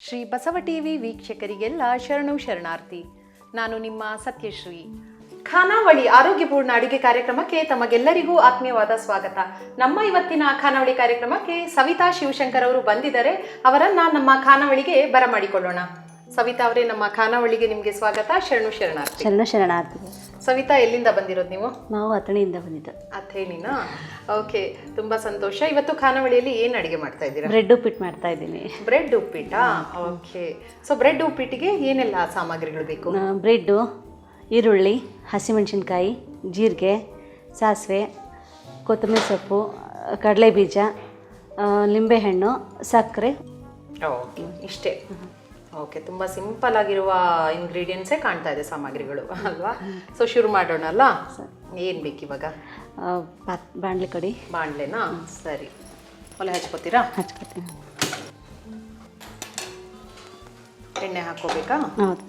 Shri Basava TV ವೀಕ್ಷಕರಿಗೆಲ್ಲ ಶರಣು ಶರಣಾರ್ಥಿ. ನಾನು ನಿಮ್ಮ ಸತ್ಯಶ್ರೀ. ಖಾನಾವಳಿ ಆರೋಗ್ಯಪೂರ್ಣ ಅಡುಗೆ ಕಾರ್ಯಕ್ರಮಕ್ಕೆ ತಮಗೆಲ್ಲರಿಗೂ ಆತ್ಮೀಯವಾದ ಸ್ವಾಗತ. ನಮ್ಮ ಇವತ್ತಿನ ಖಾನಾವಳಿ ಕಾರ್ಯಕ್ರಮಕ್ಕೆ ಸವಿತಾ ಶಿವಶಂಕರ್ ಅವರು ಬಂದಿದ್ದಾರೆ. ಅವರನ್ನ ನಮ್ಮ ಖಾನಾವಳಿಗೆ ಬರಮಾಡಿಕೊಳ್ಳೋಣ. ಸವಿತಾ ಅವರೇ, ನಮ್ಮ ಖಾನಾವಳಿಗೆ ನಿಮಗೆ ಸ್ವಾಗತ. ಶರಣು ಶರಣಾರ್ಥಿ. ಶರಣು ಶರಣಾರ್ಥಿ. ಸವಿತಾ ಎಲ್ಲಿಂದ ಬಂದಿರೋದು ನೀವು? ನಾವು ಅಥಣಿಯಿಂದ ಬಂದಿದ್ದು. ಅಥೇಣಿನಾ? ಓಕೆ ತುಂಬಾ ಸಂತೋಷ. ಇವತ್ತು ಖಾನಾವಳಿಯಲ್ಲಿ ಏನು ಅಡುಗೆ ಮಾಡ್ತಾ ಇದ್ದೀರಾ? ಬ್ರೆಡ್ ಉಪ್ಪಿಟ್ಟು ಮಾಡ್ತಾ ಇದ್ದೀನಿ. ಬ್ರೆಡ್ ಉಪ್ಪಿಟ್ಟಾ ಓಕೆ ಸೊ ಬ್ರೆಡ್ ಉಪ್ಪಿಟ್ಟಿಗೆ ಏನೆಲ್ಲ ಸಾಮಗ್ರಿಗಳು ಬೇಕು? ಬ್ರೆಡ್ಡು ಈರುಳ್ಳಿ ಹಸಿಮೆಣಸಿನ್ಕಾಯಿ ಜೀರಿಗೆ ಸಾಸಿವೆ ಕೊತ್ತಂಬರಿ ಸೊಪ್ಪು ಕಡಲೆ ಬೀಜ ಲಿಂಬೆಹಣ್ಣು ಸಕ್ಕರೆ. ಓಕೆ ಇಷ್ಟೇ. ಓಕೆ ತುಂಬ ಸಿಂಪಲ್ ಆಗಿರುವ ಇಂಗ್ರೀಡಿಯೆಂಟ್ಸೇ ಕಾಣ್ತಾ ಇದೆ ಸಾಮಗ್ರಿಗಳು ಅಲ್ವಾ? ಸೊ ಶುರು ಮಾಡೋಣ ಅಲ್ಲ ಏನು ಬೇಕು ಇವಾಗ? ಬಾಣಲೆ ಕಡಿ. ಬಾಣಲೆನಾ? ಸರಿ. ಒಲೆ ಹಚ್ಕೋತೀರಾ? ಹಚ್ಕೋತೀನಿ. ಎಣ್ಣೆ ಹಾಕೋಬೇಕಾ ಹೌದು.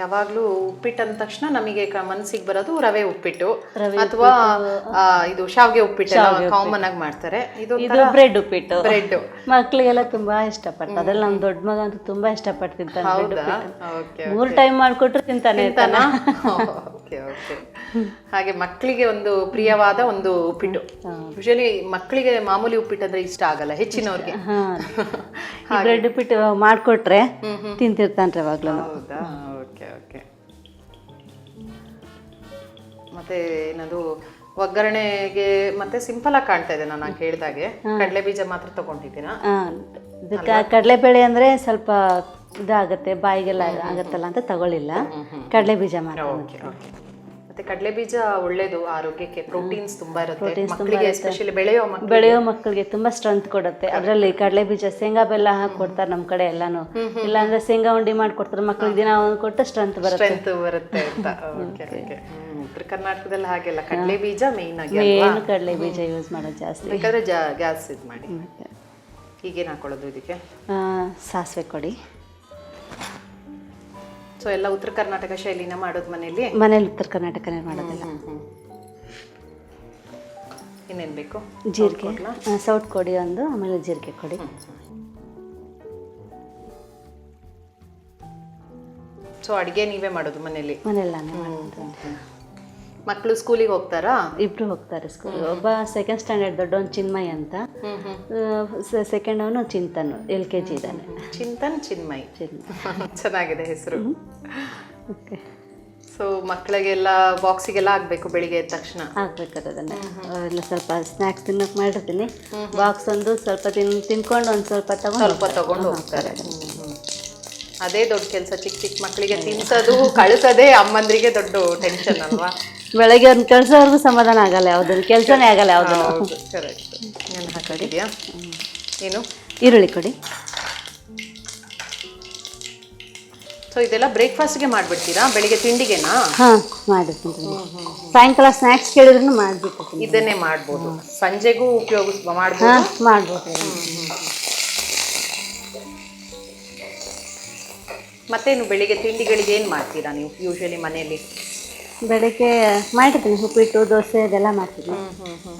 ಯಾವಾಗಲೂ ಉಪ್ಪಿಟ್ಟು ಅಂದ ತಕ್ಷಣ ನಮಗೆ ಮನಸ್ಸಿಗೆ ಬರೋದು ರವೆ ಉಪ್ಪಿಟ್ಟು ಅಥವಾ ಇದು ಶಾವಿಗೆ ಉಪ್ಪಿಟ್ಟು. ಕಾಮನ್ ಆಗಿ ಮಾಡ್ತಾರೆ. ಇದು ಬ್ರೆಡ್ ಉಪ್ಪಿಟ್ಟು. ಬ್ರೆಡ್. ಮಕ್ಕಳಿಗೆಲ್ಲ ತುಂಬಾ ಇಷ್ಟಪಡ್ತಾರೆ. ಅದ್ರಲ್ಲಿ ನಮ್ಮ ದೊಡ್ಡ ಮಗ ಅಂತೂ ತುಂಬಾ ಇಷ್ಟಪಟ್ಟು ತಿಂತಾನೆ ಮೂರು ಟೈಮ್ ಮಾಡಿಕೊಟ್ರು ತಿಂತಾನೆ ಹಾಗೆ ಮಕ್ಕಳಿಗೆ ಒಂದು ಪ್ರಿಯವಾದ ಒಂದು ಉಪ್ಪಿಟ್ಟು. ಯೂಶಲಿ ಮಕ್ಕಳಿಗೆ ಮಾಮೂಲಿ ಉಪ್ಪಿಟ್ಟು ಅಂದ್ರೆ ಇಷ್ಟ ಆಗಲ್ಲ ಹೆಚ್ಚಿನವ್ರಿಗೆ. ಬ್ರೆಡ್ ಉಪ್ಪಿಟ್ಟು ಮಾಡಿಕೊಟ್ರೆ ತಿಂತಿರ್ತಾನೆ ಯಾವಾಗ್ಲೂ ಮತ್ತೆ ಏನದು ಒಗ್ಗರಣೆಗೆ ಮತ್ತೆ ಸಿಂಪಲ್ ಆಗಿ ಕಾಣ್ತಾ ಇದೆ ನಾನು ಕೇಳಿದಾಗೆ ಕಡಲೆ ಬೀಜ ಮಾತ್ರ ತಗೊಂಡಿದ್ದೀರಾ? ಕಡಲೆ ಕಡಲೆಬೇಳೆ ಅಂದ್ರೆ ಸ್ವಲ್ಪ ಇದಾಗತ್ತೆ ಬಾಯಿಗೆಲ್ಲ ಆಗತ್ತಲ್ಲ ಅಂತ ತಗೊಳ್ಳಿಲ್ಲ. ಕಡಲೆ ಬೀಜ ಮಾತ್ರ ಮತ್ತೆ ಕಡಲೆ ಬೀಜ ಒಳ್ಳೇದು ಆರೋಗ್ಯಕ್ಕೆ ಪ್ರೋಟೀನ್ಸ್ ತುಂಬಾ ಇರುತ್ತೆ. ಮಕ್ಕಳಿಗೆ ಎಸ್ಪೆಷಲಿ ಬೆಳೆಯೋ ಮಕ್ಕಳು ಬೆಳೆಯೋ ಮಕ್ಕಳಿಗೆ ತುಂಬಾ ಸ್ಟ್ರೆಂತ್ ಕೊಡುತ್ತೆ. ಅದರಲ್ಲಿ ಕಡಲೆ ಬೀಜ ಶೇಂಗಾ ಬೆಲ್ಲ ಹಾಕಿ ಕೊಡ್ತಾರೆ ನಮ್ಮ ಕಡೆ ಎಲ್ಲಾನು. ಇಲ್ಲಾಂದ್ರೆ ಶೇಂಗಾ ಉಂಡಿ ಮಾಡ್ಕೊಡ್ತಾರೆ ಮಕ್ಕಳಿಗೆ ದಿನ ಒಂದು ಕೊಟ್ಟು ಸ್ಟ್ರೆಂತ್ ಬರುತ್ತೆ. ಸ್ಟ್ರೆಂತ್ ಬರುತ್ತೆ ಅಂತ. Okay okay. ಉತ್ತರ ಕರ್ನಾಟಕದಲ್ಲಿ ಹಾಗೆಲ್ಲ ಕಡಲೆ ಬೀಜ ಮೇಯ್ನ್ ಆಗಿ ಅಲ್ವಾ? ಏನು ಕಡಲೆ ಬೀಜ ಯೂಸ್ ಮಾಡೋದು ಜಾಸ್ತಿ. ಬೇಕಾದ್ರೆ ಜಾ ಗ್ಯಾಸ್ ಇದು ಮಾಡಿ. ಈಗೇನು ಹಾಕೊಳ್ಳೋದು ಇದಕ್ಕೆ? ಆ, ಸಾಸಿವೆ ಕೊಡಿ. ಸೊ ಎಲ್ಲ ಉತ್ತರ ಕರ್ನಾಟಕ ಶೈಲಿನ ಮಾಡೋದು ಮನೆಯಲ್ಲಿ? ಮನೇಲಿ ಉತ್ತರ ಕರ್ನಾಟಕನೇ ಮಾಡೋದಿಲ್ಲ. ಇನ್ನೇನು ಬೇಕು? ಜೀರಿಗೆ. ಸೌಟ್ ಕೊಡಿ ಒಂದು ಆಮೇಲೆ ಜೀರಿಗೆ ಕೊಡಿ. ಸೊ ಅಡುಗೆ ನೀವೇ ಮಾಡೋದು ಮನೆಯಲ್ಲಿ? ಮನೇಲಿ ನಾನೇ ಮಾಡೋದು ಮಕ್ಕಳು ಸ್ಕೂಲಿಗೆ ಹೋಗ್ತಾರಾ? ಇಬ್ರು ಹೋಗ್ತಾರೆ ಸ್ಕೂಲ್. ಒಬ್ಬ ಸೆಕೆಂಡ್ ಸ್ಟ್ಯಾಂಡರ್ಡ್ ದೊಡ್ಡವನು ಚಿನ್ಮಯ್ ಅಂತ. ಸೆಕೆಂಡ್ ಅವನು ಚಿಂತನ್ ಎಲ್ ಕೆ ಜಿ ಇದ್ದಾನೆ. ಚಿಂತನ್ ಚಿನ್ಮಯ್. ಚಿನ್ಮಯ್. ಚೆನ್ನಾಗಿದೆ ಹೆಸರು. ಓಕೆ. ಸೊ ಮಕ್ಕಳಿಗೆಲ್ಲ ಬಾಕ್ಸಿಗೆಲ್ಲ ಆಗಬೇಕು ಬೆಳಿಗ್ಗೆ ಎದ್ದ ತಕ್ಷಣ. ಆಗ್ಬೇಕಾದ್ರೆ ಅದನ್ನು. ಎಲ್ಲ ಸ್ವಲ್ಪ ಸ್ನ್ಯಾಕ್ಸ್ ತಿನ್ನೋಕೆ ಮಾಡಿರ್ತೀನಿ. ಬಾಕ್ಸ್ ಒಂದು ಸ್ವಲ್ಪ ತಿನ್ ತಿನ್ಕೊಂಡು ಒಂದು ಸ್ವಲ್ಪ ತಗೊಂಡು ಸ್ವಲ್ಪ ತಗೊಂಡು ಹೋಗ್ತಾರೆ. ಅದೇ ದೊಡ್ಡ ಕೆಲಸ ಚಿಕ್ಕ ಚಿಕ್ಕ ಮಕ್ಕಳಿಗೆ ತಿನ್ಸೋದು ಕಳಿಸೋದೇ ಅಮ್ಮಂದ್ರಿಗೆ ದೊಡ್ಡ ಟೆನ್ಷನ್ ಅಲ್ವಾ? ಬೆಳಗ್ಗೆ ಒಂದು ಕೆಲಸವರೆಗೂ ಸಮಾಧಾನ ಆಗಲ್ಲ ಯಾವ್ದು ಕೆಲಸನೇ ಆಗಲ್ಲ ಯಾವ್ದು ಕರೆಕ್ಟ್ ಏನು ಈರುಳ್ಳಿ ಕೊಡಿ. ಸೊ ಇದೆಲ್ಲ ಬ್ರೇಕ್ಫಾಸ್ಟ್ಗೆ ಮಾಡಿಬಿಡ್ತೀರಾ? ಬೆಳಿಗ್ಗೆ ತಿಂಡಿಗೆನಾ? ಹಾಂ ಮಾಡಿರ್ತೀನಿ ಸಾಯಂಕಾಲ ಸ್ನ್ಯಾಕ್ಸ್ ಕೇಳಿದ್ರು ಮಾಡಿಬಿಟ್ಟು ಇದನ್ನೇ ಮಾಡ್ಬೋದು. ಸಂಜೆಗೂ ಉಪಯೋಗ ಮಾಡ್ಬೋದು? ಹಾಂ ಮಾಡ್ಬೋದು. ಮತ್ತೇನು ಬೆಳಿಗ್ಗೆ ತಿಂಡಿಗಳಿಗೆ ಏನು ಮಾಡ್ತೀರಾ ನೀವು? ಯೂಶಲಿ ಮನೆಯಲ್ಲಿ? ಬೆಳಗ್ಗೆ ಮಾಡಿರ್ತೀನಿ ಉಪ್ಪಿಟ್ಟು ದೋಸೆ ಅದೆಲ್ಲ ಮಾಡ್ತೀನಿ.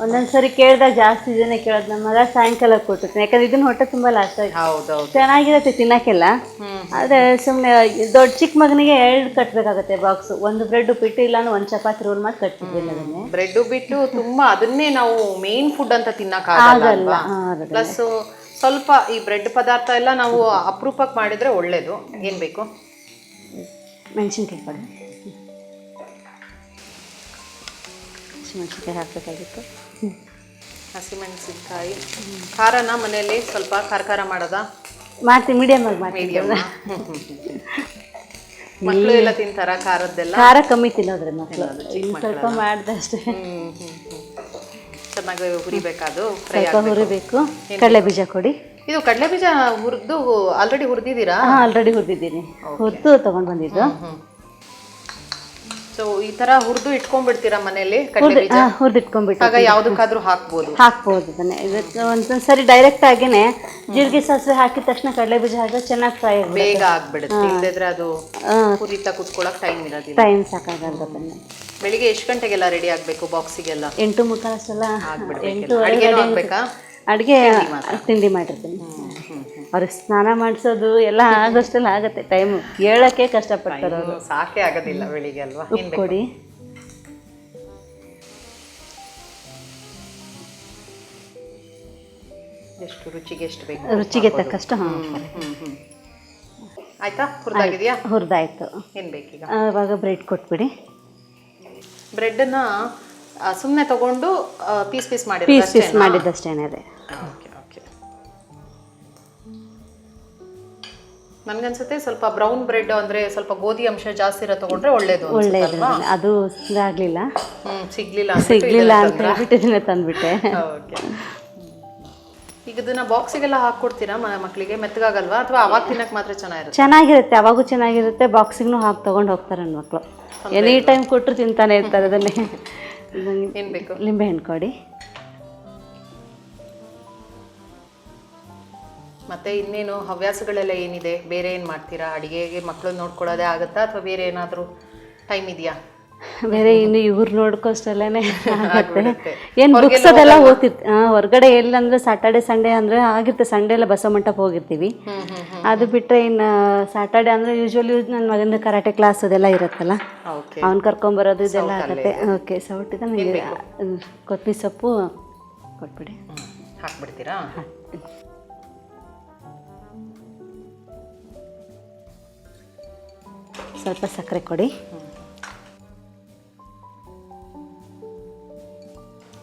ಒಂದೊಂದು ಸರಿ ಕೇಳಿದಾಗ ಜಾಸ್ತಿ ಜನ ಕೇಳೋದು. ನಮ್ಮ ಮಗ ಸಾಯಂಕಾಲ ಕೊಟ್ಟಿರ್ತೀನಿ. ಯಾಕಂದ್ರೆ ಇದನ್ನ ಹೊಟ್ಟೆ ತುಂಬಾ ಲಾಸ್ಟ್ ಆಗಿ ಚೆನ್ನಾಗಿರತ್ತೆ ಚೆನ್ನಾಗಿರುತ್ತೆ ತಿನ್ನಕ್ಕೆಲ್ಲ. ಆದರೆ ಸುಮ್ಮನೆ ದೊಡ್ಡ ಚಿಕ್ಕ ಮಗನಿಗೆ ಎರಡು ಕಟ್ಟಬೇಕಾಗತ್ತೆ ಬಾಕ್ಸ್. ಒಂದು ಬ್ರೆಡ್ ಉಪ್ಪಿಟ್ಟು ಇಲ್ಲಾಂದ್ರೆ ಒಂದು ಚಪಾತಿ ರೋಲ್ ಮಾಡಿ ಕಟ್ತಿದ್ದೀನಿ ಅದನ್ನೇ. ಬ್ರೆಡ್ ಬಿಟ್ಟು ತುಂಬಾ ಅದನ್ನೇ ನಾವು ಮೇನ್ ಫುಡ್ ಅಂತ ತಿನ್ನಕ್ಕಾಗಲ್ಲ ಅಲ್ವಾ? ಹಾಂ ಪ್ಲಸ್ ಸ್ವಲ್ಪ ಈ ಬ್ರೆಡ್ ಪದಾರ್ಥ ಎಲ್ಲ ನಾವು ಅಪರೂಪಕ್ಕೆ ಮಾಡಿದ್ರೆ ಒಳ್ಳೇದು. ಏನ್ ಬೇಕು? ಮೆಣಸಿನ್ಕಾಯಿ ಕೊಡಿ ಮೆಣಸಿನ್ಕಾಯಿ ಹಾಕಬೇಕಾಗಿತ್ತು ಹಸಿಮೆಣಸಿನ್ಕಾಯಿ ಖಾರನ ಮನೆಯಲ್ಲಿ ಸ್ವಲ್ಪ ಖಾರ ಖಾರ ಮಾಡೋದಾ? ಮಾಡ್ತೀವಿ ಮೀಡಿಯಮ್ ಆಗಿ ಮೀಡಿಯಮ್ ಮಕ್ಕಳು ಎಲ್ಲ ತಿಂತಾರ ಖಾರದ್ದೆಲ್ಲ? ಖಾರ ಕಮ್ಮಿ ತಿನ್ನೋದ್ರೆ ಮಕ್ಕಳು ಸ್ವಲ್ಪ ಮಾಡಿದೆ ಅಷ್ಟೇ. ಚೆನ್ನಾಗಿ ಹುರಿಬೇಕಾದು ಫ್ರೈ ಸ್ವಲ್ಪ ಹುರಿಬೇಕು. ಕಡಲೆ ಬೀಜ ಕೊಡಿ. ಇದು ಕಡಲೆ ಬೀಜ ಹುರಿದು ಆಲ್ರೆಡಿ ಹುರಿದಿದ್ದೀರಾ? ಹಾಂ ಆಲ್ರೆಡಿ ಹುರಿದಿದ್ದೀನಿ. ಹುರಿದು ತೊಗೊಂಡು ಬಂದಿದ್ದು. ಸೊ ಈ ತರ ಹುರಿದು ಇಟ್ಕೊಂಡ್ಬಿಡ್ತೀರಾ ಮನೆಯಲ್ಲಿ ಕಡಲೆ ಬೀಜ? ಹಾಂ ಹುರಿದಿಟ್ಕೊಂಡ್ಬಿಟ್ಟು ಆಗ ಯಾವ್ದಕ್ಕಾದ್ರೂ ಹಾಕ್ಬೋದು. ಹಾಕ್ಬೋದು ಅದನ್ನೇ. ಒಂದೊಂದು ಸರಿ ಡೈರೆಕ್ಟ್ ಆಗಿನೇ ಜೀರಿಗೆ ಸಾಸಿವೆ ಹಾಕಿದ ತಕ್ಷಣ ಕಡಲೆ ಬೀಜ ಹಾಕಿದ್ರೆ ಚೆನ್ನಾಗಿ ಫ್ರೈ ಬೇಗ ಆಗ್ಬಿಡುತ್ತೆ. ಇಲ್ಲದಿದ್ರೆ ಅದು ಕುರಿತಾ ಕುತ್ಕೊಳಕ್ ಟೈಮ್ ಇರೋದಿಲ್ಲ. ಟೈಮ್ ಸಾಕಾಗಲ್ಲ ಅದನ್ನೇ. ಬೆಳಿಗ್ಗೆ ಎಷ್ಟು ಗಂಟೆಗೆಲ್ಲ ರೆಡಿ ಆಗಬೇಕು ಬಾಕ್ಸಿಗೆಲ್ಲ ಎಂಟು ಮುಕ್ಕಾಲಷ್ಟೆಲ್ಲ ಆಗ್ಬಿಡ್ಬೇಕೆಲ್ಲ. ಎಂಟು ಆಗ್ಬೇಕಾ? ಅಡುಗೆ ತಿಂಡಿ ಮಾಡಿರ್ತೀನಿ. ಅವ್ರಿಗೆ ಸ್ನಾನ ಮಾಡಿಸೋದು ಎಲ್ಲ ಆಗೋಷ್ಟೆಲ್ಲ ಆಗುತ್ತೆ ಟೈಮು ಹೇಳೋಕ್ಕೆ ಕಷ್ಟಪಡ್ತಾರೆ ಅವರು. ಸಾಕೆ ಆಗೋದಿಲ್ಲ ಬೆಳಿಗ್ಗೆ ಅಲ್ವಾ? ಏನ್ ಬೇಕು? ಕೊಡಿ ಎಷ್ಟು ರುಚಿಗೆ ಎಷ್ಟು ಬೇಕು? ರುಚಿಗೆ ತಕ್ಕಷ್ಟು ಹಾಂ ಹ್ಮ್ ಹ್ಮ್ ಆಯ್ತಾ? ಹುರಿದಾಗಿದೆಯಾ? ಹುರಿದಾಯ್ತು. ಏನ್ ಬೇಕೀಗ? ಆವಾಗ ಬ್ರೆಡ್ ಕೊಟ್ಬಿಡಿ. ಬ್ರೆಡ್ನ ಸುಮ್ಮನೆ ತಗೊಂಡು ಪೀಸ್ ಪೀಸ್ ಮಾಡಿ ಪೀಸ್ ಪೀಸ್ ಮಾಡಿದ್ದಷ್ಟೇನೆ ಅದೇ. ನನ್ಗನ್ಸುತ್ತೆ ಸ್ವಲ್ಪ ಬ್ರೌನ್ ಬ್ರೆಡ್ ಅಂದ್ರೆ ಸ್ವಲ್ಪ ಗೋಧಿ ಅಂಶ ಜಾಸ್ತಿ ಇರೋ ತಗೊಂಡ್ರೆ ಒಳ್ಳೇದು ಒಳ್ಳೇದು ಅದು ಇದಾಗಲಿಲ್ಲ ಸಿಗ್ಲಿಲ್ಲ ಸಿಗ್ಲಿಲ್ಲ ಅಂತ ಹೇಳ್ಬಿಟ್ಟು ಇದನ್ನೇ ತಂದ್ಬಿಟ್ಟೆ? ಈಗ ಇದನ್ನ ಬಾಕ್ಸಿಗೆಲ್ಲ ಹಾಕ್ಕೊಡ್ತೀರಾ ಮಕ್ಕಳಿಗೆ ಮೆತ್ತಗಾಗಲ್ವಾ? ಅಥವಾ ಅವಾಗ ತಿನ್ನಕ್ ಮಾತ್ರ ಚೆನ್ನಾಗಿರುತ್ತೆ? ಚೆನ್ನಾಗಿರುತ್ತೆ ಅವಾಗೂ ಚೆನ್ನಾಗಿರುತ್ತೆ. ಬಾಕ್ಸಿಗೂ ಹಾಕಿ ತೊಗೊಂಡು ಹೋಗ್ತಾರೆ ನನ್ನ ಮಕ್ಕಳು ಎನಿ ಟೈಮ್ ಕೊಟ್ಟರು ತಿಂತಾನೆ ಇರ್ತಾರೆ ಅದನ್ನೇ. ಏನು ಏನ್ ಬೇಕು? ಲಿಂಬೆ ಹಣ್ಣು ಕೊಡಿ. ಮತ್ತೆ ಇನ್ನೇನು ಹವ್ಯಾಸಗಳೆಲ್ಲ ಏನಿದೆ? ಬೇರೆ ಏನು ಮಾಡ್ತೀರಾ? ಅಡಿಗೆಗೆ ಮಕ್ಕಳು ನೋಡ್ಕೊಳ್ಳೋದೇ ಆಗುತ್ತಾ ಅಥವಾ ಬೇರೆ ಏನಾದರೂ ಟೈಮ್ ಇದೆಯಾ? ಬೇರೆ ಇನ್ನು ಇವ್ರು ನೋಡ್ಕೋಷ್ಟಲ್ಲೇ ಆಗುತ್ತೆ. ಏನು ಬುಕ್ಸ್ ಅದೆಲ್ಲ ಓದ್ತಿರ್ತಿ ಹೊರಗಡೆ ಎಲ್ಲಂದ್ರೆ ಸಾಟರ್ಡೆ ಸಂಡೇ ಅಂದರೆ ಆಗಿರುತ್ತೆ. ಸಂಡೇ ಎಲ್ಲ ಬಸವ ಮಂಟಪ ಹೋಗಿರ್ತೀವಿ. ಅದು ಬಿಟ್ಟರೆ ಇನ್ನು ಸಾಟರ್ಡೆ ಅಂದರೆ ಯೂಶ್ವಲಿ ನನ್ನ ಮಗನ ಕರಾಟೆ ಕ್ಲಾಸ್ ಅದೆಲ್ಲ ಇರುತ್ತಲ್ಲ? ಅವ್ನು ಕರ್ಕೊಂಬರೋದು ಇದೆಲ್ಲ ಆಗುತ್ತೆ. ಓಕೆ ಸೌಟಿದ ಕೊತ್ತಂಬರಿ ಸೊಪ್ಪು ಕೊಟ್ಬಿಡಿ. ಹಾಕ್ಬಿಡ್ತೀರಾ? ಸ್ವಲ್ಪ ಸಕ್ಕರೆ ಕೊಡಿ.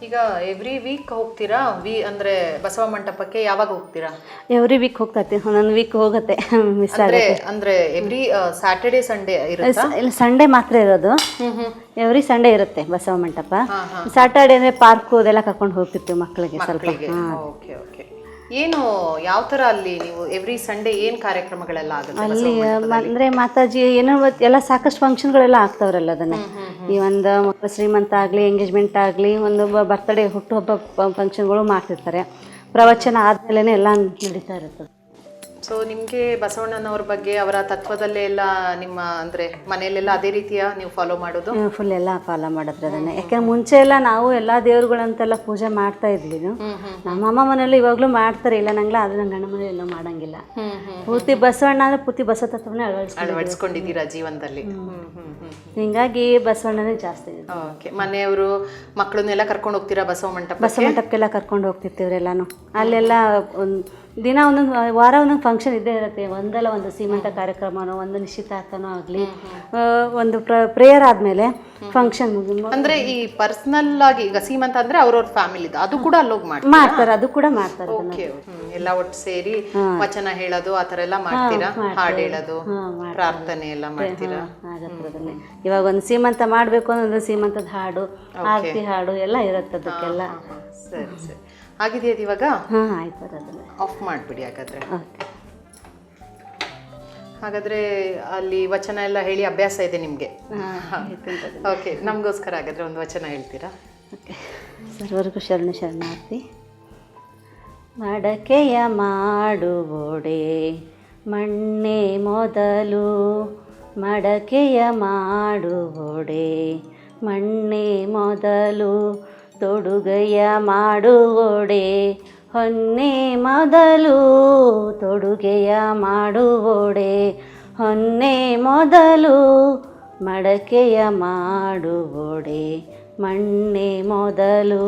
ಈಗ ಎವ್ರಿ ವೀಕ್ ಹೋಗ್ತೀರಾ? ವಿ ಅಂದ್ರೆ ಬಸವ ಮಂಟಪಕ್ಕೆ ಯಾವಾಗ ಹೋಗ್ತೀರಾ? ಎವ್ರಿ ವೀಕ್ ಹೋಗ್ತಾ ಇರ್ತೀನಿ ಒಂದೊಂದು ವೀಕ್ ಹೋಗುತ್ತೆ. ಮಿಸ್ ಅಂದ್ರೆ ಆಗುತ್ತೆ. ಅಂದ್ರೆ ಎವ್ರಿ ಸ್ಯಾಟರ್ಡೆ ಸಂಡೇ ಇರುತ್ತಾ? ಇಲ್ಲ ಸಂಡೇ ಮಾತ್ರ ಇರೋದು. ಎವ್ರಿ ಸಂಡೇ ಇರುತ್ತೆ ಬಸವ ಮಂಟಪ. ಹಾ ಹಾ. ಸಾಟರ್ಡೆ ಅಂದರೆ ಪಾರ್ಕು ಅದೆಲ್ಲ ಕರ್ಕೊಂಡು ಹೋಗ್ತಿರ್ತೀವಿ ಮಕ್ಕಳಿಗೆ ಸ್ವಲ್ಪ. ಮಕ್ಕಳಿಗೆ. ಓಕೆ ಓಕೆ ಏನು ಯಾವ ತರ ಅಲ್ಲಿ ನೀವು ಎವ್ರಿ ಸಂಡೇ ಏನ್ ಕಾರ್ಯಕ್ರಮಗಳೆಲ್ಲ ಆಗುತ್ತೆ? ಅಲ್ಲಿ? ಅಂದರೆ ಮಾತಾಜಿ ಏನೋ ಎಲ್ಲ ಸಾಕಷ್ಟು ಫಂಕ್ಷನ್ಗಳೆಲ್ಲ ಆಗ್ತಾವ್ರಲ್ಲ ಅದನ್ನ. ಈ ಒಂದು ಮಕ್ಕಳ ಶ್ರೀಮಂತ ಆಗಲಿ ಎಂಗೇಜ್ಮೆಂಟ್ ಆಗಲಿ ಒಂದು ಬರ್ತ್ಡೇ ಹುಟ್ಟುಹಬ್ಬ ಫಂಕ್ಷನ್ಗಳು ಮಾಡ್ತಿರ್ತಾರೆ. ಪ್ರವಚನ ಆದಮೇಲೆ ಎಲ್ಲ ನಡೀತಾ ಇರುತ್ತೆ ಸೊ ನಿಮಗೆ ಬಸವಣ್ಣನವ್ರ ಬಗ್ಗೆ ಅವರ ತತ್ವದಲ್ಲೇ ಎಲ್ಲ ನಿಮ್ಮ ಅಂದ್ರೆ ಮನೆಯಲ್ಲೆಲ್ಲ ಅದೇ ರೀತಿಯ ನೀವು ಫಾಲೋ ಮಾಡೋದು? ಫುಲ್ ಎಲ್ಲ ಫಾಲೋ ಮಾಡಿದ್ರೆ ಅದನ್ನೇ. ಯಾಕೆಂದ್ರೆ ಮುಂಚೆ ಎಲ್ಲ ನಾವು ಎಲ್ಲ ದೇವ್ರುಗಳಂತೆಲ್ಲ ಪೂಜೆ ಮಾಡ್ತಾ ಇದ್ವಿ ನಮ್ಮ ಅಮ್ಮ ಮನೇಲಿ ಇವಾಗಲೂ ಮಾಡ್ತಾರೆ. ಇಲ್ಲ ನಂಗೆ ಅದು ನನ್ನ ಗಂಡ ಮನೇಲಿ ಎಲ್ಲೂ ಮಾಡಂಗಿಲ್ಲ ಪೂರ್ತಿ ಬಸವಣ್ಣ ಅಂದರೆ ಪೂರ್ತಿ ಬಸವ ತತ್ವನೇ ಅಳವಡಿಸ್ಕೊಂಡು ಅಳವಡಿಸ್ಕೊಂಡಿದ್ದೀರಾ ಜೀವನದಲ್ಲಿ? ಹಿಂಗಾಗಿ ಬಸವಣ್ಣನೇ ಜಾಸ್ತಿ ಓಕೆ ಮನೆಯವರು ಮಕ್ಕಳನ್ನೆಲ್ಲ ಕರ್ಕೊಂಡು ಹೋಗ್ತೀರಾ ಬಸವ ಮಂಟಪ ಬಸವ ಮಂಟಪಕ್ಕೆಲ್ಲ ಕರ್ಕೊಂಡು ಹೋಗ್ತಿರ್ತೀವ್ರೆಲ್ಲಾನು ಅಲ್ಲೆಲ್ಲ ಒಂದು ದಿನ ಒಂದೊಂದು ವಾರ ಒಂದೊಂದು ಫಂಕ್ಷನ್ ಇದ್ದೇ ಇರುತ್ತೆ. ಒಂದಲ್ಲ ಒಂದು ಸೀಮಂತ ಕಾರ್ಯಕ್ರಮನೋ ಒಂದು ನಿಶ್ಚಿತಾರ್ಥನೋ ಆಗಲಿ ಒಂದು ಪ್ರೇಯರ್ ಆದಮೇಲೆ ಫಂಕ್ಷನ್ ಅಂದ್ರೆ ಈ ಪರ್ಸನಲ್ ಆಗಿ ಈಗ ಸೀಮಂತ ಅಂದ್ರೆ ಅವ್ರವ್ರ ಫ್ಯಾಮಿಲಿ ಅದು ಕೂಡ ಅಲ್ಲೋಗಿ ಮಾಡಿ ಮಾಡ್ತಾರೆ ಅದು ಕೂಡ ಮಾಡ್ತಾರೆ. ಓಕೆ ಎಲ್ಲ ಒಟ್ಟು ಸೇರಿ ವಚನ ಹೇಳೋದು ಆ ಥರ ಎಲ್ಲ ಮಾಡ್ತೀರಾ? ಹಾಡು ಹೇಳೋದು ಪ್ರಾರ್ಥನೆ ಎಲ್ಲ ಮಾಡ್ತೀರಾ? ಇವಾಗ ಒಂದು ಸೀಮಂತ ಮಾಡಬೇಕು ಅಂದ್ರೆ ಸೀಮಂತದ ಹಾಡು ಆರತಿ ಹಾಡು ಎಲ್ಲ ಇರುತ್ತೆ ಅದಕ್ಕೆಲ್ಲ. ಸರಿ ಸರಿ. ಆಗಿದೆಯಾ ಇವಾಗ? ಹಾಂ ಆಯ್ತು ಅದನ್ನೇ. ಆಫ್ ಮಾಡಿಬಿಡಿ ಹಾಗಾದ್ರೆ. ಓಕೆ. ಹಾಗಾದ್ರೆ ಅಲ್ಲಿ ವಚನ ಎಲ್ಲ ಹೇಳಿ ಅಭ್ಯಾಸ ಇದೆ ನಿಮಗೆ. ಆಯ್ತು ಅಂತ ಓಕೆ ನಮಗೋಸ್ಕರ ಹಾಗಾದ್ರೆ ಒಂದು ವಚನ ಹೇಳ್ತೀರಾ? ಓಕೆ. ಸರ್ವರಿಗೂ ಶರಣ ಶರಣಾರ್ಥಿ. ಮಡಕೆಯ ಮಾಡುವೊಡೆ ಮಣ್ಣೆ ಮೊದಲು. ಮಡಕೆಯ ಮಾಡುವೊಡೆ ಮಣ್ಣೆ ಮೊದಲು. ತೊಡುಗೆಯ ಮಾಡುವೊಡೆ ಹೊನ್ನೆ ಮೊದಲು ತೊಡುಗೆಯ ಮಾಡುವೊಡೆ ಹೊನ್ನೆ ಮೊದಲು ಮಡಕೆಯ ಮಾಡುವೊಡೆ ಮಣ್ಣೆ ಮೊದಲು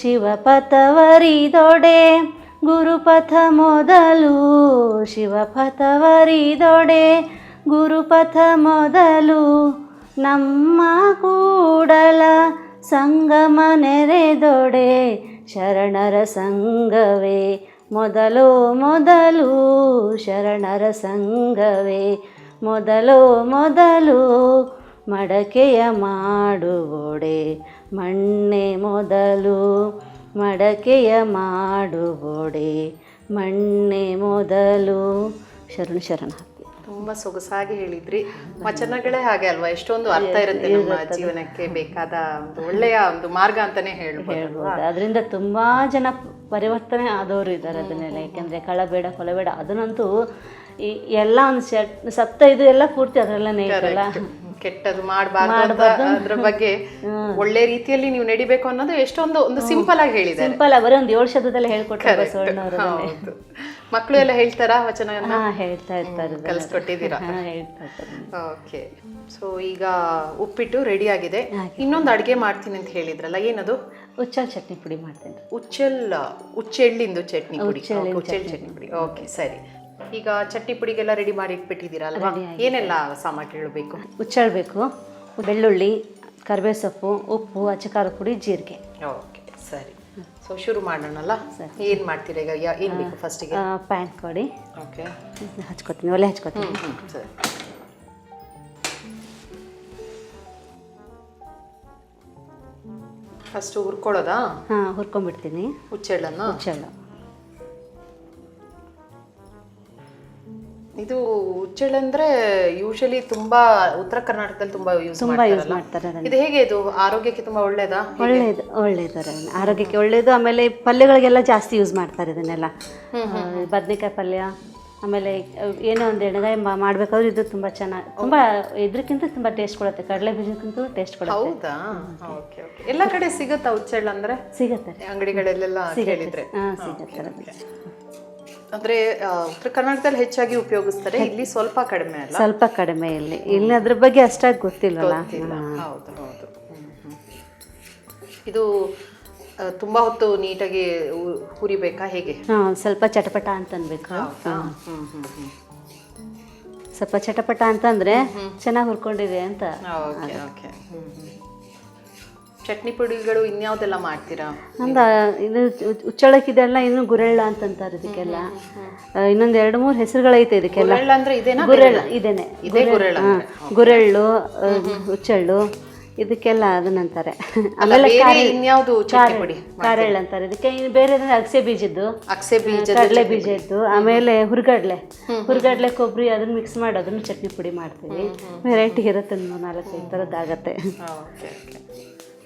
ಶಿವಪಥವರಿದೊಡೆ. ಗುರುಪಥ ಮೊದಲು ಶಿವಪಥವರಿದೊಡೆ. ಗುರುಪಥ ಮೊದಲು ನಮ್ಮ ಕೂಡಲ ಸಂಗಮ ನೆರೆದೊಡೆ ಶರಣರ ಸಂಘವೇ ಮೊದಲು ಮೊದಲು ಶರಣರ ಸಂಘವೇ ಮೊದಲು ಮೊದಲು ಮಡಕೆಯ ಮಾಡುವೊಡೆ ಮಣ್ಣೆ ಮೊದಲು ಮಡಕೆಯ ಮಾಡುವೊಡೆ ಮಣ್ಣೆ ಮೊದಲು. ಶರಣ ಶರಣಾರ್ಥಿ ತುಂಬಾ ಸೊಗಸಾಗಿ ಹೇಳಿದ್ರಿ. ವಚನಗಳೇ ಹಾಗೆ ಅಲ್ವಾ? ಎಷ್ಟೊಂದು ಅರ್ಥ ಇರುತ್ತೆ ನಮ್ಮ ಜೀವನಕ್ಕೆ ಬೇಕಾದ ಒಂದು ಒಳ್ಳೆಯ ಒಂದು ಮಾರ್ಗ ಅಂತಾನೆ ಹೇಳ್ಬೋದು ಅದರಿಂದ ತುಂಬಾ ಜನ ಪರಿವರ್ತನೆ ಆದವರು ಇದ್ದಾರೆ ಅದನ್ನೆಲ್ಲ. ಯಾಕೆಂದ್ರೆ ಕಳಬೇಡ ಕೊಲಬೇಡ ಅದನ್ನಂತೂ ಈ ಎಲ್ಲ ಒಂದು ಸತ್ತ ಇದು ಎಲ್ಲ ಪೂರ್ತಿ ಅದರಲ್ಲೇ ಇರಲ್ಲ ಕೆಟ್ಟದು ಮಾಡಬಾರ್ದು ಅದ್ರ ಬಗ್ಗೆ ಒಳ್ಳೆ ರೀತಿಯಲ್ಲಿ ನೀವು ನಡಿಬೇಕು ಅನ್ನೋದು ಎಷ್ಟೊಂದು ಒಂದು ಸಿಂಪಲ್ ಆಗಿ ಹೇಳಿದ್ದಾರೆ. ಸಿಂಪಲ್ ಆಗಿ ಬರೀ ಒಂದು ಏಳು ಶಬ್ದದಲ್ಲಿ ಹೇಳ್ಕೊಟ್ಟಾರೆ ಬಸವಣ್ಣವರು ಹೌದು. ಮಕ್ಕಳು ಎಲ್ಲ ಹೇಳ್ತಾರಾ ವಚನ ಹೇಳ್ತಾ ಇರ್ತಾರೆ ಕಲಿಸ್ಕೊಟ್ಟಿದ್ದೀರಾ? ಹಾ ಹೇಳ್ತಾ ಇರ್ತಾರೆ ಓಕೆ. ಸೊ ಈಗ ಉಪ್ಪಿಟ್ಟು ರೆಡಿ ಆಗಿದೆ. ಇನ್ನೊಂದು ಅಡುಗೆ ಮಾಡ್ತೀನಿ ಅಂತ ಹೇಳಿದ್ರಲ್ಲ ಏನದು? ಉಚ್ಚಲ್ ಚಟ್ನಿ ಪುಡಿ ಮಾಡ್ತೇನೆ. ಉಚ್ಚಲ್ ಉಚ್ಚೆಳ್ಳಿಂದು ಚಟ್ನಿ ಪುಡಿ. ಉಚ್ಚೆಳ್ಳು ಚಟ್ನಿ ಪುಡಿ. ಓಕೆ ಸರಿ. ಈಗ ಚಟ್ನಿ ಪುಡಿಗೆಲ್ಲ ರೆಡಿ ಮಾಡಿ ಇಟ್ಬಿಟ್ಟಿದ್ದೀರಾ ಅಲ್ವಾ ಏನೆಲ್ಲ ಸಾಮಗ್ರಿಗಳು ಬೇಕು ಉಚ್ಚಳ್ ಬೇಕು ಬೆಳ್ಳುಳ್ಳಿ ಕರಿಬೇವು ಸೊಪ್ಪು ಉಪ್ಪು ಅಚ್ಚಕಾರ ಪುಡಿ ಜೀರಿಗೆ. ಓಕೆ ಸರಿ. ಸೊ ಶುರು ಮಾಡೋಣಲ್ಲ? ಏನು ಮಾಡ್ತೀರಿ ಈಗ? ಯಾ- ಏನ್ ಬೇಕು ಫಸ್ಟಿಗೆ ಪ್ಯಾನ್ ಕೊಡಿ. ಓಕೆ. ಹಚ್ಕೊತೀನಿ ಒಲೆ ಹಚ್ಕೊತೀನಿ. ಸರಿ. ಫಸ್ಟ್ ಹುರ್ಕೊಳ್ಳೋದಾ? ಹಾಂ ಹುರ್ಕೊಂಡ್ಬಿಡ್ತೀನಿ. ಹುಚ್ಚೆಳ್ಳನ್ನು ಉಚ್ಚಳ್ಳು ಇದು ಹುಚ್ಚೆಳ್ಳು ಅಂದ್ರೆ ಯೂಶಲಿ ತುಂಬಾ ಉತ್ತರ ಕರ್ನಾಟಕದಲ್ಲಿ ತುಂಬಾ ಯೂಸ್ ತುಂಬಾ ಯೂಸ್ ಮಾಡ್ತಾರೆ ಅದನ್ನು. ಇದು ಹೇಗೆ ಇದು? ಆರೋಗ್ಯಕ್ಕೆ ತುಂಬಾ ಒಳ್ಳೇದಾ? ಒಳ್ಳೇದು ಒಳ್ಳೇದು ಅದನ್ನ. ಆರೋಗ್ಯಕ್ಕೆ ಒಳ್ಳೇದು ಆಮೇಲೆ ಪಲ್ಯಗಳಿಗೆಲ್ಲ ಜಾಸ್ತಿ ಯೂಸ್ ಮಾಡ್ತಾರೆ ಇದನ್ನೆಲ್ಲ. ಬದನೆಕಾಯಿ ಪಲ್ಯ ಆಮೇಲೆ ಅಹ್, ಏನೋ ಒಂದು ಎಣ್ಣೆಗಾಯಿ ಮಾಡ್ಬೇಕಾದ್ರೆ ಇದು ತುಂಬಾ ಚೆನ್ನಾಗಿ ತುಂಬಾ ಇದ್ರಕ್ಕಿಂತ ತುಂಬಾ ಟೇಸ್ಟ್ ಕೊಡುತ್ತೆ. ಕಡಲೆ ಬೀಜಕ್ಕಿಂತ ಟೇಸ್ಟ್ ಕೊಡುತ್ತೆ. ಹೌದಾ? ಓಕೆ ಓಕೆ ಎಲ್ಲ ಕಡೆ ಸಿಗುತ್ತಾ ಹುಚ್ಚೆಳ್ಳು ಅಂದ್ರೆ? ಸಿಗುತ್ತೆ. ಅಂಗಡಿಗಳಲ್ಲೆಲ್ಲ ಕೇಳಿದ್ರೆ. ಹಾಂ ಸಿಗತ್ತೆ. ಅಂದ್ರೆ ಉತ್ತರ ಕರ್ನಾಟಕದಲ್ಲಿ ಹೆಚ್ಚಾಗಿ ಉಪಯೋಗಿಸ್ತಾರೆ ಇಲ್ಲಿ ಸ್ವಲ್ಪ ಕಡಿಮೆ ಅಲ್ಲ? ಸ್ವಲ್ಪ ಕಡಿಮೆ ಇಲ್ಲಿ. ಇಲ್ಲಿ ಅದ್ರ ಬಗ್ಗೆ ಅಷ್ಟಾಗಿ ಗೊತ್ತಿಲ್ಲಲ್ಲ? ಗೊತ್ತಿಲ್ಲ. ಹೌದು ಹೌದು. ಇದು ತುಂಬಾ ಹೊತ್ತು ನೀಟಾಗಿ ಹುರಿಬೇಕಾ ಹೇಗೆ? ಹಾಂ ಸ್ವಲ್ಪ ಚಟಪಟ ಅಂತ ಅನ್ಬೇಕು ಸ್ವಲ್ಪ ಚಟಪಟ ಅಂತಂದ್ರೆ ಚೆನ್ನಾಗಿ ಹುರ್ಕೊಂಡಿದೆ ಅಂತ ಓಕೆ ಓಕೆ. ಚಟ್ನಿ ಪುಡಿಗಳು ಇನ್ಯಾವ್ದೆಲ್ಲ ಮಾಡ್ತೀರಾ? ಅಂದ ಇದು ಉಚ್ಚಳಕ್ಕಿದೆಲ್ಲ ಇನ್ನು ಗುರೆಳ್ಳ ಅಂತಂತಾರೆ ಇದಕ್ಕೆಲ್ಲ. ಇನ್ನೊಂದು ಎರಡು ಮೂರು ಹೆಸರುಗಳೈತೆ ಇದಕ್ಕೆಲ್ಲ. ಗುರೆಳ್ಳ ಇದೇನಾ ಗುರೆಳ್ಳ ಉಚ್ಚಳ್ಳು ಇದಕ್ಕೆಲ್ಲ ಅದನ್ನಂತಾರೆ ಆಮೇಲೆ ಇನ್ಯಾವುದು ಕಾರೆಳ್ಳು ಅಂತಾರೆ. ಇದಕ್ಕೆ ಇನ್ನು ಬೇರೆ ಅಗಸೆ ಬೀಜದ್ದು. ಅಗಸೆ ಬೀಜ ಕಡಲೆ ಬೀಜ ಇದ್ದು ಆಮೇಲೆ ಹುರ್ಗಡ್ಲೆ. ಹುರ್ಗಡ್ಲೆ ಕೊಬ್ಬರಿ ಅದನ್ನ ಮಿಕ್ಸ್ ಮಾಡಿ ಅದನ್ನು ಚಟ್ನಿ ಪುಡಿ ಮಾಡ್ತೀವಿ. ವೆರೈಟಿ ಇರುತ್ತೆ ನಾಲ್ಕೈದು ಥರದ್ದಾಗತ್ತೆ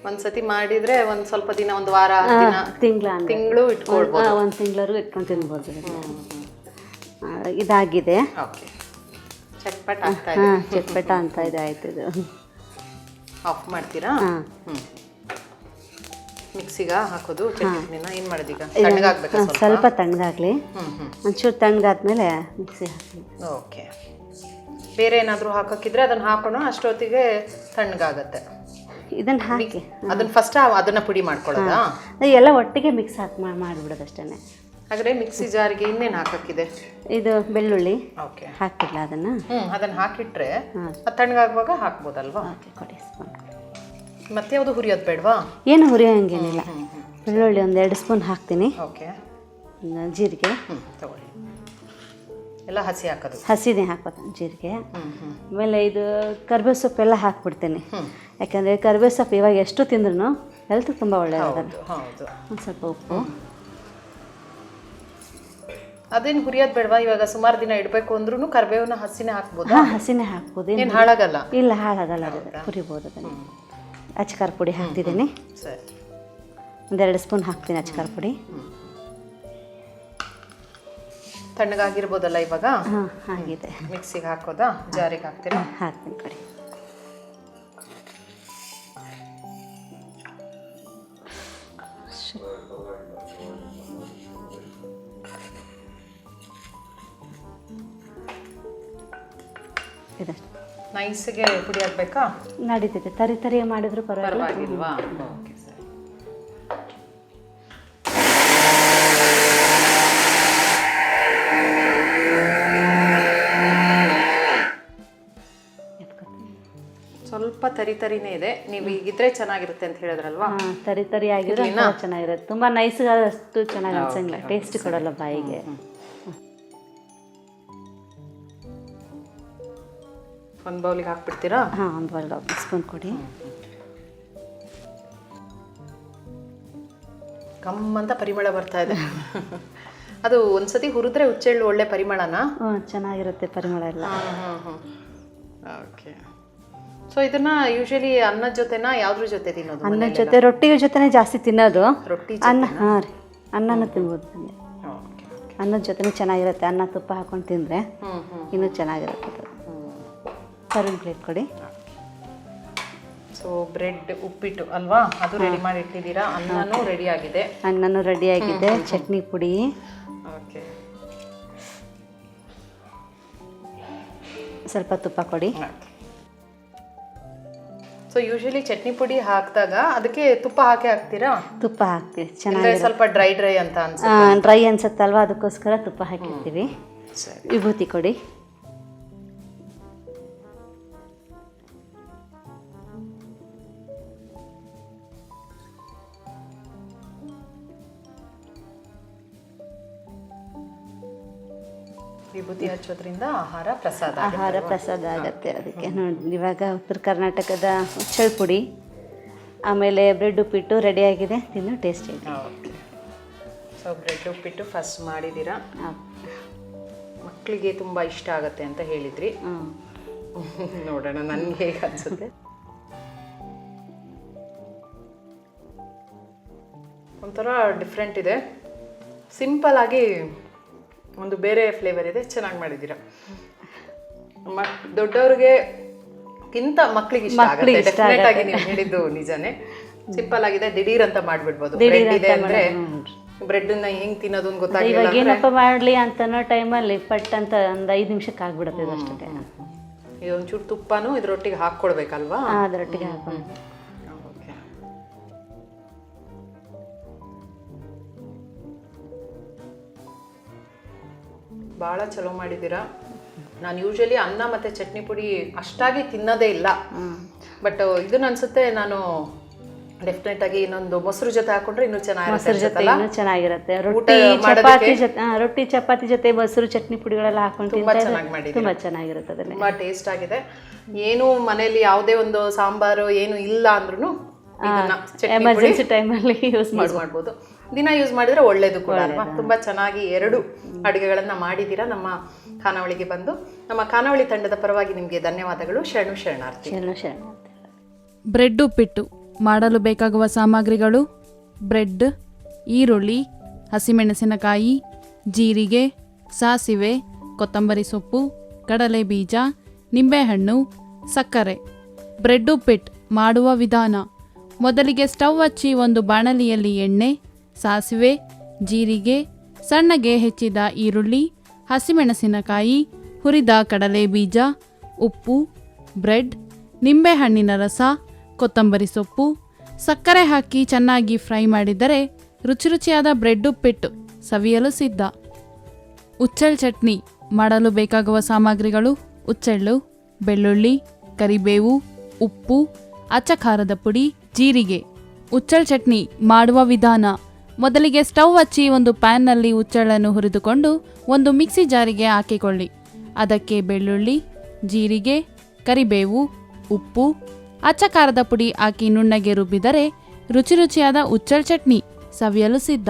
ಒಂದ್ಸತಿ ಮಾಡಿದ್ರೆ ಒಂದ್ ಸ್ವಲ್ಪ ದಿನ ಒಂದ್ ವಾರ ದಿನ ತಿಂಗಳ ತಿಂಗಳು ಇಟ್ಕೊಳ್ಬೋದು. ಒಂದು ತಿಂಗಳವರೆಗೂ ಇಟ್ಕೊಂಡು ತಿನ್ಬೋದು. ಇದಾಗಿದೆ. ಓಕೆ ಚಟ್ಪಟ್ ಹಾಂ ಚಟ್ಪಟ ಅಂತ ಇದೆ ಆಯ್ತು ಇದು. ಆಫ್ ಮಾಡ್ತೀರಾ? ಮಿಕ್ಸಿಗ ಹಾಕೋದು ಚಟ್ನಿನ? ಏನ್ ಮಾಡೋದೀಗ? ತಣ್ಣಗಾಗ್ಬೇಕಾ ಸ್ವಲ್ಪ? ತಣ್ಣಗಾಗ್ಲಿ. ಒಂಚೂರು ತಣ್ಣಗಾದ್ಮೇಲೆ ಮಿಕ್ಸಿ ಹಾಕಿ. ಓಕೆ ಬೇರೆ ಏನಾದರೂ ಹಾಕೋಕ್ಕಿದ್ರೆ ಅದನ್ನ ಹಾಕೋಣ ಅಷ್ಟೊತ್ತಿಗೆ ತಣ್ಣಗಾಗತ್ತೆ. ಇದನ್ನ ಹಾಕಿ. ಅದನ್ನ ಫಸ್ಟ್ ಅದನ್ನ ಪುಡಿ ಮಾಡ್ಕೊಳ್ಳೋದಾ? ಎಲ್ಲ ಒಟ್ಟಿಗೆ ಮಿಕ್ಸ್ ಹಾಕಿ ಮಾಡಿಬಿಡೋದು ಅಷ್ಟೇ ಹಾಗಾದ್ರೆ ಮಿಕ್ಸಿ ಜಾರಿಗೆ ಇನ್ನೇನು ಹಾಕಕ್ಕಿದೆ? ಇದು ಬೆಳ್ಳುಳ್ಳಿ. ಓಕೆ ಹಾಕಿಲ್ಲ ಅದನ್ನ? ಅದನ್ನ ಹಾಕಿಟ್ರೆ ತಣ್ಣಗಾಗುವಾಗ ಹಾಕ್ಬೋದಲ್ವಾ? ಓಕೆ ಕೊಡಿ ಸ್ಪೂನ್. ಮತ್ತೆ ಯಾವುದು ಹುರಿಯೋದು ಬೇಡವಾ? ಏನು ಹುರಿಯೋಂಗೇನಿಲ್ಲ. ಬೆಳ್ಳುಳ್ಳಿ ಒಂದು ಎರಡು ಸ್ಪೂನ್ ಹಾಕ್ತೀನಿ. ಓಕೆ ಜೀರಿಗೆ. ತಗೊಳ್ಳಿ. ಎಲ್ಲ ಹಸಿ ಹಾಕೋದು. ಹಸಿನೇ ಹಾಕೋದು ಜೀರಿಗೆ. ಆಮೇಲೆ ಇದು ಕರ್ಬೇವು ಸೊಪ್ಪೆಲ್ಲ ಹಾಕ್ಬಿಡ್ತೀನಿ. ಯಾಕಂದರೆ ಕರ್ಬೇವು ಸೊಪ್ಪು ಇವಾಗ ಎಷ್ಟು ತಿಂದ್ರೂ ಹೆಲ್ತ್ ತುಂಬ ಒಳ್ಳೆಯದಾಗಲ್ಲ ಹೌದು ಒಂದು ಸ್ವಲ್ಪ ಉಪ್ಪು. ಅದೇನು ಹುರಿಯೋದು ಬೇಡವಾ? ಇವಾಗ ಸುಮಾರು ದಿನ ಇಡಬೇಕು ಅಂದ್ರೂ ಕರ್ಬೇವನ್ನ ಹಸಿನೇ ಹಾಕ್ಬೋದು? ಹಾಂ ಹಸಿನೇ ಹಾಕ್ಬೋದು. ಏನು ಹಾಳಾಗಲ್ಲ? ಇಲ್ಲ ಹಾಳಾಗಲ್ಲ ಅದು. ಹುರಿಬೋದು ಅದನ್ನು. ಅಚ್ಕಾರ ಪುಡಿ ಹಾಕ್ತಿದ್ದೀನಿ. ಸರಿ. ಒಂದೆರಡು ಸ್ಪೂನ್ ಹಾಕ್ತೀನಿ ಅಚ್ಕಾರ ಪುಡಿ. ತಣ್ಣಗಾಗಿರ್ಬೋದಲ್ಲ ಇವಾಗ? ಹಾಂ ಆಗಿದೆ ಮಿಕ್ಸಿಗೆ ಹಾಕೋದಾ? ಜಾರಿಗೆ ಹಾಕ್ತೀರಾ? ಹಾಕ್ತೀನಿ ಕಡೆ. ನೈಸ್ಗೆ ಪುಡಿ ಹಾಕ್ಬೇಕಾ? ನಡೀತಿದೆ ತರಿ ತರಿ ಮಾಡಿದ್ರು ಪರವಾಗಿಲ್ಲ. ಪರವಾಗಿಲ್ವಾ? ಓಕೆ ತರಿ ತರಿನೇ ಇದೆ. ನೀವು ಈಗಿದ್ರೆ ಚೆನ್ನಾಗಿರುತ್ತೆ ಅಂತ ಹೇಳಿದ್ರಲ್ವಾ? ತರಿ ತರಿ ಆಗಿದ್ರೆ ಚೆನ್ನಾಗಿರುತ್ತೆ. ತುಂಬ ಅಷ್ಟು ಚೆನ್ನಾಗಿ ಅನ್ಸಂಗಿಲ್ಲ. ಟೇಸ್ಟ್ ಕೊಡಲ್ಲ ಬಾಯಿಗೆ. ಒಂದು ಬೌಲಿಗೆ ಹಾಕ್ಬಿಡ್ತೀರಾ? ಹಾಂ ಒಂದು ಬೌಲ್ ಸ್ಪೂನ್ ಕೊಡಿ. ಕಮ್ ಅಂತ ಪರಿಮಳ ಬರ್ತಾ ಇದೆ. ಅದು ಒಂದ್ಸತಿ ಹುರಿದ್ರೆ ಹುಚ್ಚೆಳ್ಳು ಒಳ್ಳೆ ಪರಿಮಳನಾ? ಚೆನ್ನಾಗಿರುತ್ತೆ ಪರಿಮಳ ಎಲ್ಲ. ಓಕೆ ಸೊ ಇದನ್ನ ಯೂಶಲಿ ಅನ್ನದ ಜೊತೆನ ಯಾವ್ದ್ರ ಜೊತೆ ತಿನ್ನೋದು ಅನ್ನದ ಜೊತೆ ರೊಟ್ಟಿ ಜೊತೆನೇ ಜಾಸ್ತಿ ತಿನ್ನೋದು. ರೊಟ್ಟಿ ಅನ್ನ ಹಾಂ ರೀ. ಅನ್ನನೂ ತಿನ್ಬೋದು ಅನ್ನದ ಜೊತೆನೇ ಚೆನ್ನಾಗಿರುತ್ತೆ. ಅನ್ನ ತುಪ್ಪ ಹಾಕೊಂಡು ತಿಂದರೆ ಇನ್ನು ಚೆನ್ನಾಗಿರುತ್ತೆ ಸರ್ವಿಂಗ್ ಪ್ಲೇಟ್ ಕೊಡಿ. ಸೊ ಬ್ರೆಡ್ ಉಪ್ಪಿಟ್ಟು ಅಲ್ವಾ? ಅದು ರೆಡಿ ಮಾಡಿ ಇಟ್ಟಿದ್ದೀರಾ ಅನ್ನನೂ ರೆಡಿ ಆಗಿದೆ. ಅನ್ನನೂ ಆಗಿದೆ. ಚಟ್ನಿ ಪುಡಿ. ಓಕೆ ಸ್ವಲ್ಪ ತುಪ್ಪ ಕೊಡಿ. ಸೊ ಯೂಶಲಿ ಚಟ್ನಿ ಪುಡಿ ಹಾಕಿದಾಗ ಅದಕ್ಕೆ ತುಪ್ಪ ಹಾಕಿ ಹಾಕ್ತೀರಾ? ತುಪ್ಪ ಹಾಕ್ತೀವಿ. ಚೆನ್ನಾಗಿ ಸ್ವಲ್ಪ ಡ್ರೈ ಡ್ರೈ ಅಂತ ಅನ್ಸುತ್ತೆ. ಡ್ರೈ ಅನ್ಸುತ್ತಲ್ವಾ? ಅದಕ್ಕೋಸ್ಕರ ತುಪ್ಪ ಹಾಕಿರ್ತೀವಿ. ಸರಿ. ವಿಭೂತಿ ಕೊಡಿ. ಹಚ್ಚೋದ್ರಿಂದ ಆಹಾರ ಪ್ರಸಾದ. ಆಹಾರ ಪ್ರಸಾದ ಆಗುತ್ತೆ. ಅದಕ್ಕೆ ನೋಡಿ ಇವಾಗ ಉತ್ತರ ಕರ್ನಾಟಕದ ಉಚ್ಚಳ್ ಪುಡಿ ಆಮೇಲೆ ಬ್ರೆಡ್ ಉಪ್ಪಿಟ್ಟು ರೆಡಿಯಾಗಿದೆ ತಿನ್ನು ಟೇಸ್ಟ್ ಇದೆ. Okay so bread uppittu first ಮಾಡಿದ್ದೀರಾ? ಮಕ್ಕಳಿಗೆ ತುಂಬ ಇಷ್ಟ ಆಗುತ್ತೆ ಅಂತ ಹೇಳಿದ್ರಿ. ನೋಡೋಣ ನನಗೆ ಹೇಗೆ ಅನ್ಸುತ್ತೆ. ಒಂಥರ ಡಿಫ್ರೆಂಟ್ ಇದೆ. ಸಿಂಪಲ್ ಆಗಿ ಒಂದು ಬೇರೆ ಫ್ಲೇವರ್ ಇದೆ ಚೆನ್ನಾಗಿ ಮಾಡಿದ್ದೀರಾ? ಮಕ್ ದೊಡ್ಡವ್ರಿಗೆ ಕಿಂತ ಮಕ್ಕಳಿಗೆ ಇಷ್ಟ ಆಗುತ್ತೆ. ಡೆಫಿನೆಟ್ ಆಗಿ ನೀವು ಹೇಳಿದ್ದು ನಿಜನೇ. ಸಿಂಪಲ್ ಆಗಿದೆ ದಿಢೀರ್ ಅಂತ ಮಾಡ್ಬಿಡ್ಬೋದು. ಬ್ರೆಡ್ ಇದೆ ಅಂದ್ರೆ ಬ್ರೆಡ್ನ ಹೆಂಗ್ ತಿನ್ನೋದು ಅಂತ ಗೊತ್ತಾಗಿಲ್ಲ ಇವಾಗ ಏನಪ್ಪ ಮಾಡ್ಲಿ ಅಂತನೋ ಟೈಮಲ್ಲಿ ಪಟ್ ಅಂತ ಒಂದು ಐದು ನಿಮಿಷಕ್ಕೆ ಆಗ್ಬಿಡುತ್ತೆ ಇದಷ್ಟೇ ಇದು ಒಂಚೂರು ತುಪ್ಪನೂ ಇದ್ರೊಟ್ಟಿಗೆ ಹಾಕ್ಕೊಡ್ಬೇಕಲ್ವಾ? ಅದರೊಟ್ಟಿಗೆ ಹಾಕೊಂಡು ಭಾಳ ಚಲೋ ಮಾಡಿದ್ದೀರಾ? ನಾನು ಯೂಶಲಿ ಅನ್ನ ಮತ್ತೆ ಚಟ್ನಿ ಪುಡಿ ಅಷ್ಟಾಗಿ ತಿನ್ನೋದೇ ಇಲ್ಲ. ಬಟ್ ಇದನ್ನ ಅನ್ಸುತ್ತೆ ನಾನು ಡೆಫಿನೆಟ್ ಆಗಿ ಇನ್ನೊಂದು ಮೊಸರು ಜೊತೆ ಹಾಕೊಂಡ್ರೆ ಇನ್ನೂ ಜೊತೆ ಅನ್ಸುತ್ತಲ್ಲ? ಇನ್ನೂ ಚೆನ್ನಾಗಿರುತ್ತೆ. ರೊಟ್ಟಿ? ಚಪಾತಿ ಜೊತೆ ರೊಟ್ಟಿ ಚಪಾತಿ ಜೊತೆ ಮೊಸರು ಚಟ್ನಿ ಪುಡಿಗಳೆಲ್ಲ ಹಾಕೊಂಡು ತುಂಬಾ ಚೆನ್ನಾಗಿ ಮಾಡಿ ತುಂಬಾ ಚೆನ್ನಾಗಿರುತ್ತೆ ಅದನ್ನೇ ತುಂಬಾ ಟೇಸ್ಟ್ ಆಗಿದೆ. ಏನು ಮನೆಯಲ್ಲಿ ಯಾವುದೇ ಒಂದು ಸಾಂಬಾರು ಏನು ಇಲ್ಲ ಅಂದ್ರೂ ಎಮರ್ಜೆನ್ಸಿ ಟೈಮಲ್ಲಿ ಯೂಸ್ ಮಾಡಿ ಯೂಸ್ ಮಾಡ್ಬೋದು. ದಿನ ಯೂಸ್ ಮಾಡಿದ್ರೆ ಒಳ್ಳೇದು ಕೂಡ. ಅಲ್ವಾ ತುಂಬಾ ಚೆನ್ನಾಗಿ ಎರಡು ಅಡುಗೆಗಳನ್ನ ಮಾಡಿದೀರಾ ನಮ್ಮ ಖಾನಾವಳಿಗೆ ಬಂದು. ನಮ್ಮ ಖಾನಾವಳಿ ತಂಡದ ಪರವಾಗಿ ನಿಮಗೆ ಧನ್ಯವಾದಗಳು. ಶರಣು ಶರಣಾರ್ಥಿ. ಶರಣ ಶರಣ ಬ್ರೆಡ್ ಉಪ್ಪಿಟ್ಟು. ಮಾಡಲು ಬೇಕಾಗುವ ಸಾಮಗ್ರಿಗಳು ಬ್ರೆಡ್ ಈರುಳ್ಳಿ ಹಸಿಮೆಣಸಿನಕಾಯಿ ಜೀರಿಗೆ ಸಾಸಿವೆ ಕೊತ್ತಂಬರಿ ಸೊಪ್ಪು ಕಡಲೆ ಬೀಜ ನಿಂಬೆಹಣ್ಣು ಸಕ್ಕರೆ. ಬ್ರೆಡ್ ಉಪ್ಪಿಟ್ಟು ಮಾಡುವ ವಿಧಾನ. ಮೊದಲಿಗೆ ಸ್ಟವ್ ಹಚ್ಚಿ ಒಂದು ಬಾಣಲಿಯಲ್ಲಿ ಎಣ್ಣೆ ಸಾಸಿವೆ, ಜೀರಿಗೆ, ಸಣ್ಣಗೆ ಹೆಚ್ಚಿದ ಈರುಳ್ಳಿ, ಹಸಿಮೆಣಸಿನಕಾಯಿ, ಹುರಿದ ಕಡಲೆ ಬೀಜ, ಉಪ್ಪು, ಬ್ರೆಡ್, ನಿಂಬೆಹಣ್ಣಿನ ರಸ, ಕೊತ್ತಂಬರಿ ಸೊಪ್ಪು, ಸಕ್ಕರೆ ಹಾಕಿ ಚೆನ್ನಾಗಿ ಫ್ರೈ ಮಾಡಿದರೆ ರುಚಿ ರುಚಿಯಾದ ಬ್ರೆಡ್ ಉಪ್ಪಿಟ್ಟು ಸವಿಯಲು ಸಿದ್ಧ. ಉಚ್ಚಳ್ ಚಟ್ನಿ ಮಾಡಲು ಬೇಕಾಗುವ ಸಾಮಗ್ರಿಗಳು ಉಚ್ಚೆಳ್ಳು ಬೆಳ್ಳುಳ್ಳಿ, ಕರಿಬೇವು, ಉಪ್ಪು, ಅಚ್ಚ ಖಾರದ ಪುಡಿ, ಜೀರಿಗೆ. ಉಚ್ಚಳ್ ಚಟ್ನಿ ಮಾಡುವ ವಿಧಾನ ಮೊದಲಿಗೆ ಸ್ಟವ್ ಹಚ್ಚಿ ಒಂದು ಪ್ಯಾನ್ನಲ್ಲಿ ಉಚ್ಚಳನ್ನು ಹುರಿದುಕೊಂಡು ಒಂದು ಮಿಕ್ಸಿ ಜಾರಿಗೆ ಹಾಕಿಕೊಳ್ಳಿ. ಅದಕ್ಕೆ ಬೆಳ್ಳುಳ್ಳಿ, ಜೀರಿಗೆ, ಕರಿಬೇವು, ಉಪ್ಪು ಅಚ್ಚ ಖಾರದ ಪುಡಿ ಹಾಕಿ ನುಣ್ಣಗೆ ರುಬ್ಬಿದರೆ ರುಚಿ ರುಚಿಯಾದ ಉಚ್ಚಳ ಚಟ್ನಿ ಸವಿಯಲು ಸಿದ್ಧ.